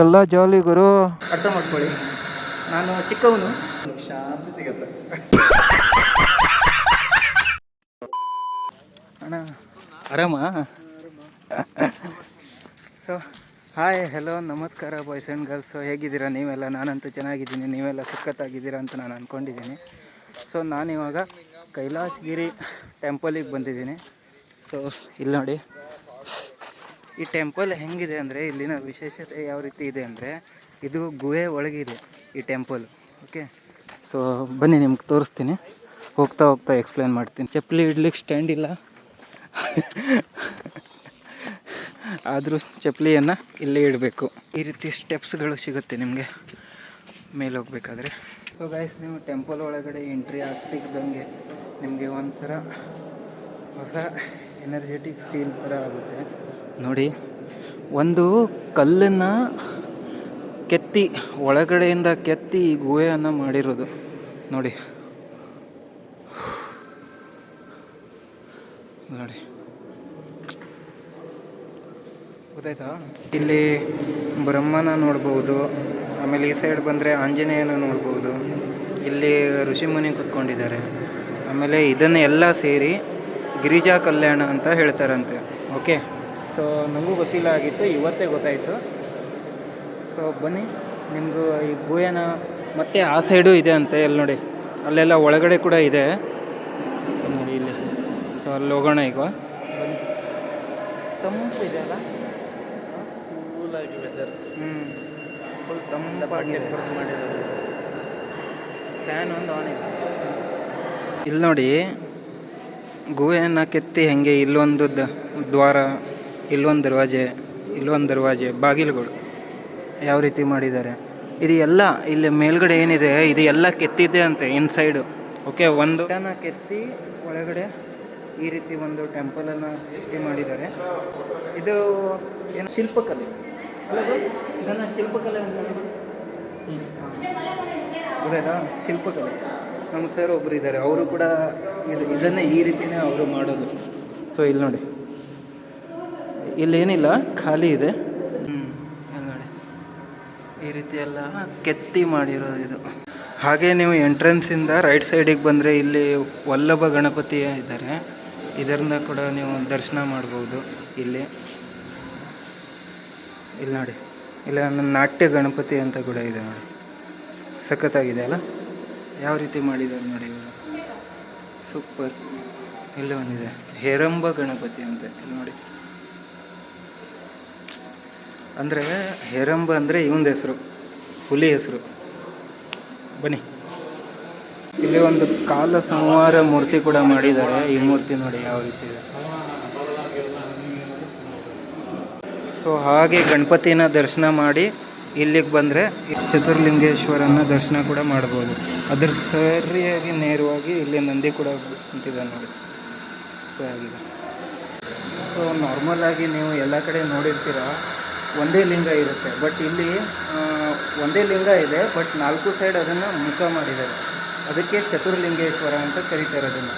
ಎಲ್ಲ ಜಾಲಿ ಗುರು. ಅರ್ಥ ಮಾಡ್ಕೊಳ್ಳಿ. ನಾನು ಚಿಕ್ಕವನು. ಶಾಂತಿ ಸಿಗತ್ತೆ. ಅಣ್ಣ. ಆರಾಮ? ಸೊ ಹಾಯ್ ಹಲೋ ನಮಸ್ಕಾರ ಬಾಯ್ಸ್ ಆ್ಯಂಡ್ ಗರ್ಲ್ಸ್ ಹೇಗಿದ್ದೀರಾ? ನೀವೆಲ್ಲ? ನಾನಂತೂ ಚೆನ್ನಾಗಿದ್ದೀನಿ. ನೀವೆಲ್ಲ ಸಖತ್ತಾಗಿದ್ದೀರಾ ಅಂತ ನಾನು ಅಂದ್ಕೊಂಡಿದ್ದೀನಿ ಸೊ ನಾನಿವಾಗ ಕೈಲಾಸಗಿರಿ ಟೆಂಪಲಿಗೆ ಬಂದಿದ್ದೀನಿ. ಸೊ ಇಲ್ಲಿ ನೋಡಿ. ಈ ಟೆಂಪಲ್ ಹೆಂಗಿದೆ ಅಂದರೆ ಇಲ್ಲಿನ ವಿಶೇಷತೆ ಯಾವ ರೀತಿ ಇದೆ ಅಂದರೆ ಇದು ಗುಹೆ ಒಳಗಿದೆ ಈ ಟೆಂಪಲ್ ಓಕೆ ಸೊ ಬನ್ನಿ ನಿಮ್ಗೆ ತೋರಿಸ್ತೀನಿ. ಹೋಗ್ತಾ ಹೋಗ್ತಾ ಎಕ್ಸ್ಪ್ಲೇನ್ ಮಾಡ್ತೀನಿ. ಚಪ್ಪಲಿ ಇಡ್ಲಿಕ್ಕೆ ಸ್ಟ್ಯಾಂಡ್ ಇಲ್ಲ. ಆದರೂ ಚಪ್ಪಲಿಯನ್ನು ಇಲ್ಲೇ ಇಡಬೇಕು. ಈ ರೀತಿ ಸ್ಟೆಪ್ಸ್ಗಳು ಸಿಗುತ್ತೆ ನಿಮಗೆ. ಮೇಲೆ ಹೋಗ್ಬೇಕಾದ್ರೆ. ಸೊ ಗಾಯ್ಸ್ ನೀವು ಟೆಂಪಲ್ ಒಳಗಡೆ ಎಂಟ್ರಿ ಆಗ್ತಿದ್ದಂಗೆ ನಿಮಗೆ ಒಂಥರ ಹೊಸ ಎನರ್ಜೆಟಿಕ್ ಫೀಲ್ ಥರ ಆಗುತ್ತೆ. ನೋಡಿ, ಒಂದು ಕಲ್ಲನ್ನು ಕೆತ್ತಿ, ಒಳಗಡೆಯಿಂದ ಕೆತ್ತಿ ಈ ಗುಹೆಯನ್ನು ಮಾಡಿರೋದು. ನೋಡಿ. ನೋಡಿ. ಗೊತ್ತಾಯ್ತಾ? ಇಲ್ಲಿ ಬ್ರಹ್ಮನ ನೋಡ್ಬೋದು, ಆಮೇಲೆ ಈ ಸೈಡ್ ಬಂದರೆ ಆಂಜನೇಯನ ನೋಡ್ಬೋದು. ಇಲ್ಲಿ ಋಷಿಮುನಿ ಕುತ್ಕೊಂಡಿದ್ದಾರೆ. ಆಮೇಲೆ ಇದನ್ನೆಲ್ಲ ಸೇರಿ ಗಿರಿಜಾ ಕಲ್ಯಾಣ ಅಂತ ಹೇಳ್ತಾರಂತೆ. ಓಕೆ? ಸೊ ನನಗೂ ಗೊತ್ತಿಲ್ಲ ಆಗಿತ್ತು ಇವತ್ತೇ ಗೊತ್ತಾಯಿತು. ಸೊ ಬನ್ನಿ ನಿಮಗೂ ಈ ಗುಹೆನ ಮತ್ತೆ ಆ ಸೈಡು ಇದೆ ಅಂತೆ ಎಲ್ಲಿ ನೋಡಿ. ಅಲ್ಲೆಲ್ಲ ಒಳಗಡೆ ಕೂಡ ಇದೆ. ಸೊ ನೋಡಿ ಇಲ್ಲಿ. ಸೊ ಅಲ್ಲಿ ಹೋಗೋಣ ಈಗ. ಬನ್ನಿ ತಂಪು ಇದೆ ಅಲ್ಲ? ಕೂಲಾಗಿ ವೆದರ್ ಹ್ಞೂ ಫುಲ್ ತಂಪಾಗಿದೆ ಫ್ಯಾನ್ ಒಂದು ಆನ್ ಇದೆ. ಇಲ್ಲಿ ನೋಡಿ ಗುಹೆಯನ್ನು ಕೆತ್ತಿ ಹೆಂಗೆ ಇಲ್ಲೊಂದು ದ್ವಾರ ಇಲ್ಲೊಂದು ದರ್ವಾಜೆ ಇಲ್ಲೊಂದು ದರ್ವಾಜೆ, ಬಾಗಿಲುಗಳು ಯಾವ ರೀತಿ ಮಾಡಿದ್ದಾರೆ. ಇದು ಎಲ್ಲ ಇಲ್ಲಿ ಮೇಲ್ಗಡೆ ಏನಿದೆ, ಇದು ಎಲ್ಲ ಕೆತ್ತಿದ್ದೆ ಅಂತೆ ಇನ್ಸೈಡು ಓಕೆ ಒಂದು ಕೆತ್ತಿ ಒಳಗಡೆ ಈ ರೀತಿ ಒಂದು ಟೆಂಪಲನ್ನು ಸೃಷ್ಟಿ ಮಾಡಿದ್ದಾರೆ. ಇದು ಏನು? ಶಿಲ್ಪಕಲೆ? ಇದನ್ನು ಶಿಲ್ಪಕಲೆ ಅಂತ ಶಿಲ್ಪಕಲೆ. ನಮ್ಮ ಸರ್ ಒಬ್ಬರು ಇದ್ದಾರೆ, ಅವರು ಕೂಡ ಇದು, ಇದನ್ನೇ ಈ ರೀತಿನೇ ಅವರು ಮಾಡೋದು. ಸೊ ಇಲ್ಲಿ ನೋಡಿ. ಇಲ್ಲೇನಿಲ್ಲ ಖಾಲಿ ಇದೆ. ನೋಡಿ. ಈ ರೀತಿ ಎಲ್ಲ ಕೆತ್ತಿ ಮಾಡಿರೋದು ಇದು. ಹಾಗೆ ನೀವು ಎಂಟ್ರೆನ್ಸಿಂದ ರೈಟ್ ಸೈಡಿಗೆ ಬಂದರೆ ಇಲ್ಲಿ ವಲ್ಲಭ ಗಣಪತಿ ಇದ್ದಾರೆ. ಇದರಿಂದ ಕೂಡ ನೀವು ದರ್ಶನ ಮಾಡ್ಬೋದು ಇಲ್ಲಿ. ಇಲ್ಲಿ ನೋಡಿ. ಇಲ್ಲ ನಾಟ್ಯ ಗಣಪತಿ ಅಂತ ಕೂಡ ಇದೆ ನೋಡಿ. ಸಖತ್ತಾಗಿದೆ ಅಲ್ಲ? ಯಾವ ರೀತಿ ಮಾಡಿದ್ದಾರೆ ನೋಡಿ ಸೂಪರ್. ಇಲ್ಲಿ ಒಂದಿದೆ. ಹೇರಂಬ ಗಣಪತಿ ಅಂತ ನೋಡಿ. ಅಂದರೆ ಹೆರಂಬ ಅಂದರೆ ಇವಂದ ಹೆಸರು, ಹುಲಿ ಹೆಸರು. ಬನ್ನಿ. ಇಲ್ಲಿ ಒಂದು ಕಾಲ ಸಂಹಾರ ಮೂರ್ತಿ ಕೂಡ ಮಾಡಿದ್ದಾರೆ. ಈ ಮೂರ್ತಿ ನೋಡಿ ಯಾವ ರೀತಿ ಇದೆ. ಸೊ ಹಾಗೆ ಗಣಪತಿನ ದರ್ಶನ ಮಾಡಿ ಇಲ್ಲಿಗೆ ಬಂದರೆ ಚತುರ್ಲಿಂಗೇಶ್ವರನ ದರ್ಶನ ಕೂಡ ಮಾಡ್ಬೋದು. ಅದ್ರ ಸರಿಯಾಗಿ ನೇರವಾಗಿ ಇಲ್ಲಿ ನಂದಿ ಕೂಡ ನಿಂತಿದೆ ನೋಡಿ. ಸೊ ಆಗಿದೆ ಸೊ ನಾರ್ಮಲ್ ಆಗಿ ನೀವು ಎಲ್ಲ ಕಡೆ ನೋಡಿರ್ತೀರ? ಒಂದೇ ಲಿಂಗ ಇರುತ್ತೆ. ಬಟ್ ಇಲ್ಲಿ ಒಂದೇ ಲಿಂಗ ಇದೆ ಬಟ್ ನಾಲ್ಕು ಸೈಡ್ ಅದನ್ನು ಮುಖ ಮಾಡಿದ್ದಾರೆ. ಅದಕ್ಕೆ ಚತುರ್ಲಿಂಗೇಶ್ವರ ಅಂತ ಕರೀತಾರೆ ಅದನ್ನು.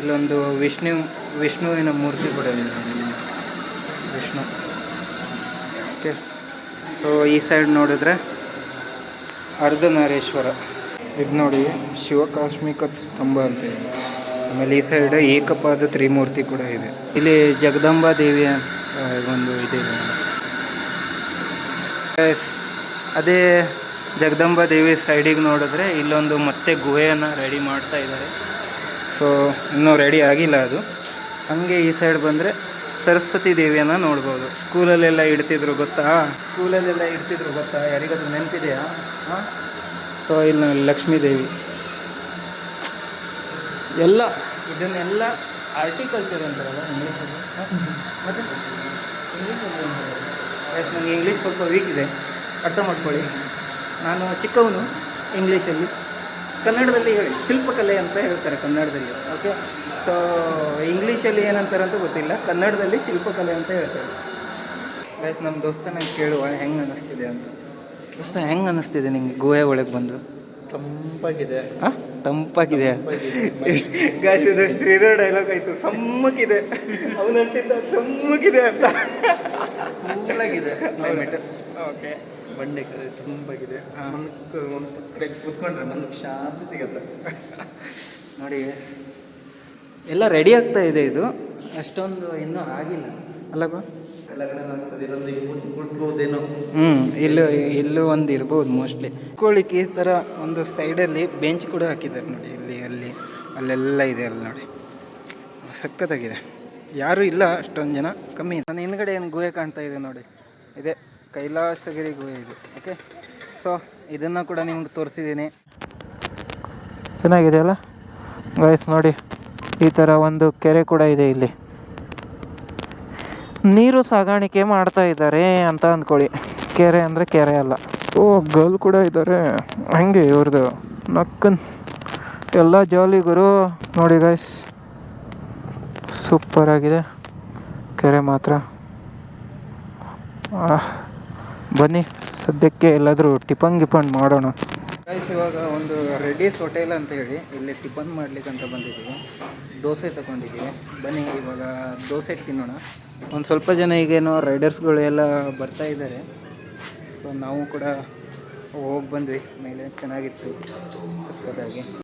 ಇಲ್ಲೊಂದು ವಿಷ್ಣು, ವಿಷ್ಣುವಿನ ಮೂರ್ತಿ ಕೂಡ ಇದೆ. ವಿಷ್ಣು. ಓಕೆ ಸೊ ಈ ಸೈಡ್ ನೋಡಿದ್ರೆ ಅರ್ಧನಾರೇಶ್ವರ. ಇದು ನೋಡಿ ಶಿವಕಾಶ್ಮಿಕ ಸ್ತಂಭ ಅಂತ ಇದೆ. ಆಮೇಲೆ ಈ ಸೈಡ್ ಏಕಪಾದ ತ್ರಿಮೂರ್ತಿ ಕೂಡ ಇದೆ. ಇಲ್ಲಿ ಜಗದಂಬಾ ದೇವಿಯ ಒಂದು ಇದೆ. ಅದೇ ಜಗದಂಬಾ ದೇವಿ ಸೈಡಿಗೆ ನೋಡಿದ್ರೆ ಇಲ್ಲೊಂದು ಮತ್ತೆ ಗುಹೆಯನ್ನು ರೆಡಿ ಮಾಡ್ತಾ ಇದ್ದಾರೆ. ಸೊ ಇನ್ನೂ ರೆಡಿ ಆಗಿಲ್ಲ ಅದು. ಹಾಗೆ ಈ ಸೈಡ್ ಬಂದರೆ ಸರಸ್ವತಿ ದೇವಿಯನ್ನು ನೋಡ್ಬೋದು. ಸ್ಕೂಲಲ್ಲೆಲ್ಲ ಇಡ್ತಿದ್ರು ಗೊತ್ತಾ? ಸ್ಕೂಲಲ್ಲೆಲ್ಲ ಇಡ್ತಿದ್ರು ಗೊತ್ತಾ? ಯಾರಿಗಾದ್ರೂ ನೆನಪಿದೆಯಾ? ಸೊ ಇಲ್ಲಿ ಲಕ್ಷ್ಮೀ ದೇವಿ. ಎಲ್ಲ, ಇದನ್ನೆಲ್ಲ ಆರ್ಟಿಕಲ್ಚರ್ ಅಂತಾರಲ್ಲ ಇಂಗ್ಲೀಷಲ್ಲಿ ಮತ್ತು? ಇಂಗ್ಲೀಷಲ್ಲಿ ಎಸ್ ನನಗೆ ಇಂಗ್ಲೀಷ್ ಸ್ವಲ್ಪ ವೀಕ್ ಇದೆ. ಅರ್ಥ ಮಾಡ್ಕೊಳ್ಳಿ. ನಾನು ಚಿಕ್ಕವನು ಇಂಗ್ಲೀಷಲ್ಲಿ ಕನ್ನಡದಲ್ಲಿ ಹೇಳಿ ಶಿಲ್ಪಕಲೆ ಅಂತ ಹೇಳ್ತಾರೆ ಕನ್ನಡದಲ್ಲಿ. ಓಕೆ ಸೊ ಇಂಗ್ಲೀಷಲ್ಲಿ ಏನಂತಾರೆ ಅಂತ ಗೊತ್ತಿಲ್ಲ. ಕನ್ನಡದಲ್ಲಿ ಶಿಲ್ಪಕಲೆ ಅಂತ ಹೇಳ್ತಾರೆ. ಗೈಸ್ ನಮ್ಮ ದೋಸ್ತನ ಕೇಳುವ ಹೆಂಗೆ ಅನ್ನಿಸ್ತಿದೆ ಅಂತ. ದೋಸ್ತ ಹೆಂಗೆ ಅನ್ನಿಸ್ತಿದೆ ನಿಮಗೆ ಗೋವೆ ಒಳಗೆ ಬಂದು. ತಂಪಾಗಿದೆ. ಹಾಂ? ತಂಪಾಗಿದೆ? ಗಾಯ್ಸ್ ಇದು ಶ್ರೀಧರ್ ಡೈಲಾಗ್ ಆಯಿತು. ಸಮ್ಮಕ್ಕಿದೆ. ಅವನಂತಿದ್ದ ಸಮ್ಮಕ್ಕಿದೆ ಅಂತ. ಕೂಲಾಗಿದೆ ಕ್ಲೈಮೇಟ್ ಓಕೆ. ಬಂಡೆ ಕಡೆ ತುಂಬಾಗಿದೆ ಹಾ. ಮನಕ್ಕೆ ಒಂದು ಕಡೆ ಕೂತ್ಕೊಂಡ್ರೆ ಮನಕ್ಕೆ ಶಾಂತಿ ಸಿಗುತ್ತೆ. ನೋಡಿ. ಎಲ್ಲ ರೆಡಿ ಆಗ್ತಾ ಇದೆ ಇದು. ಅಷ್ಟೊಂದು ಇನ್ನೂ ಆಗಿಲ್ಲ. ಅಲ್ಲಪ್ಪ ಬಾ ಹ್ಞೂ ಇಲ್ಲೂ ಇಲ್ಲೂ ಒಂದು ಇರ್ಬೋದು ಮೋಸ್ಟ್ಲಿ ಕೂತ್ಕೊಳ್ಳಿಕ್ಕೆ ಈ ಥರ ಒಂದು ಸೈಡಲ್ಲಿ ಬೆಂಚ್ ಕೂಡ ಹಾಕಿದ್ದಾರೆ ನೋಡಿ. ಇಲ್ಲಿ ಅಲ್ಲಿ ಅಲ್ಲೆಲ್ಲ ಇದೆ ಅಲ್ಲಿ ನೋಡಿ. ಸಖತ್ತಾಗಿದೆ. ಯಾರೂ ಇಲ್ಲ ಅಷ್ಟೊಂದು ಜನ. ಕಮ್ಮಿ ನನ್ನ ಹಿಂದ್ಗಡೆ ಏನು ಗುಹೆ ಕಾಣ್ತಾ ಇದೆ ನೋಡಿ. ಇದೆ. ಕೈಲಾಸಗಿರಿ ಗುಹೆ ಇದು. ಓಕೆ ಸೊ ಇದನ್ನು ಕೂಡ ನಿಮ್ಗೆ ತೋರಿಸಿದ್ದೀನಿ ಚೆನ್ನಾಗಿದೆ ಅಲ್ಲ? ಗಾಯ್ಸ್ ನೋಡಿ. ಈ ಥರ ಒಂದು ಕೆರೆ ಕೂಡ ಇದೆ ಇಲ್ಲಿ. ನೀರು ಸಾಗಾಣಿಕೆ ಮಾಡ್ತಾ ಇದ್ದಾರೆ ಅಂತ ಅಂದ್ಕೊಳ್ಳಿ ಕೆರೆ ಅಂದರೆ ಕೆರೆ ಅಲ್ಲ. ಓ, ಗರ್ಲ್ ಕೂಡ ಇದ್ದಾರೆ ಹಂಗೆ ಇವ್ರದ್ದು ನಕ್ಕನ್. ಎಲ್ಲ ಜಾಲಿ ಗುರು. ನೋಡಿ ಗಾಯ್ಸ್ ಸೂಪರ್ ಆಗಿದೆ. ಕೆರೆ ಮಾತ್ರ. ಬನ್ನಿ, ಸದ್ಯಕ್ಕೆ ಎಲ್ಲಾದರೂ ಟಿಫನ್ ಗಿಫನ್ ಮಾಡೋಣ. ಇವಾಗ ಒಂದು ರೆಡೀಸ್ ಹೋಟೆಲ್ ಅಂತ ಹೇಳಿ, ಇಲ್ಲಿ ಟಿಫನ್ ಮಾಡ್ಲಿಕ್ಕೆ ಅಂತ ಬಂದಿದ್ದೀವಿ. ದೋಸೆ ತಗೊಂಡಿದ್ದೀವಿ. ಬನ್ನಿ, ಇವಾಗ ದೋಸೆ ತಿನ್ನೋಣ. ಒಂದು ಸ್ವಲ್ಪ ಜನ ಈಗೇನೋ ರೈಡರ್ಸ್ಗಳು ಎಲ್ಲ ಬರ್ತಾ ಇದ್ದಾರೆ. ಸೊ ನಾವು ಕೂಡ ಹೋಗಿ ಬಂದ್ವಿ. ಮೇಲೆ ಚೆನ್ನಾಗಿತ್ತು. ಸಕ್ಕತ್ತಾಗಿ.